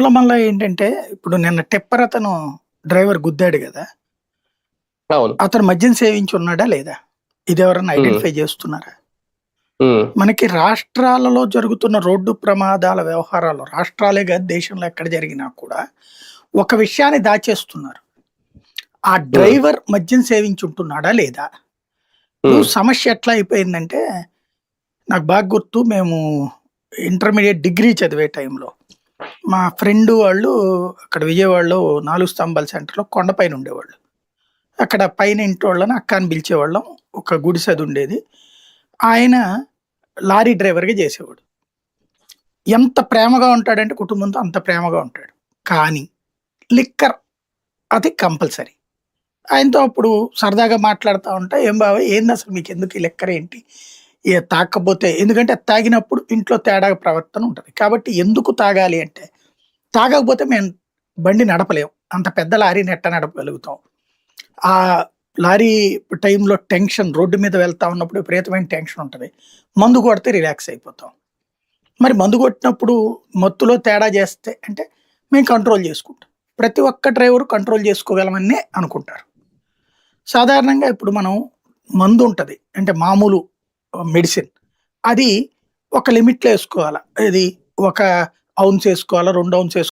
Problem వల్ల ఏంటంటే ఇప్పుడు నిన్న టిప్పర్ అతను డ్రైవర్ గుద్దాడు కదా. అతను మద్యం సేవించి ఉన్నాడా లేదా? ఇది ఎవరన్నా ఐడెంటిఫై చేస్తున్నారా? మనకి రాష్ట్రాలలో జరుగుతున్న రోడ్డు ప్రమాదాల వ్యవహారాలు రాష్ట్రాలే కాదు దేశంలో ఎక్కడ జరిగినా కూడా ఒక విషయాన్ని దాచేస్తున్నారు. ఆ డ్రైవర్ మద్యం సేవించి ఉంటున్నాడా లేదా? సమస్య ఎట్లా అయిపోయిందంటే నాకు బాగా గుర్తు మేము ఇంటర్మీడియట్ డిగ్రీ చదివే టైంలో మా ఫ్రెండ్ వాళ్ళు అక్కడ విజయవాడలో నాలుగు స్తంభాల సెంటర్లో కొండపైన ఉండేవాళ్ళు. అక్కడ పైన ఇంటి వాళ్ళని అక్కని పిలిచేవాళ్ళం. ఒక గుడిసెది ఉండేది. ఆయన లారీ డ్రైవర్గా చేసేవాడు. ఎంత ప్రేమగా ఉంటాడంటే కుటుంబంతో అంత ప్రేమగా ఉంటాడు. కానీ లిక్కర్ అది కంపల్సరీ. ఆయనతో అప్పుడు సరదాగా మాట్లాడుతూ ఉంటా. ఏం బాబా ఏంది అసలు మీకు ఎందుకు ఈ లెక్కర ఏంటి? తాకపోతే ఎందుకంటే తాగినప్పుడు ఇంట్లో తేడా ప్రవర్తన ఉంటుంది. కాబట్టి ఎందుకు తాగాలి అంటే తాగకపోతే మేము బండి నడపలేము అంత పెద్ద లారీని నెట్ట నడపగలుగుతాం. ఆ లారీ టైంలో టెన్షన్ రోడ్డు మీద వెళ్తా ఉన్నప్పుడు విపరీతమైన టెన్షన్ ఉంటుంది. మందు కొడితే రిలాక్స్ అయిపోతాం. మరి మందు కొట్టినప్పుడు మత్తులో తేడా చేస్తే అంటే మేము కంట్రోల్ చేసుకుంటాం. ప్రతి ఒక్క డ్రైవరు కంట్రోల్ చేసుకోగలమని అనుకుంటారు. సాధారణంగా ఇప్పుడు మనం మందు ఉంటుంది. అంటే మామూలు మెడిసిన్. అది ఒక లిమిట్లో వేసుకోవాలి? ఇది ఒక ఔన్స్ వేసుకోవాలా? రెండు ఔన్స్ వేసుకోవాలి?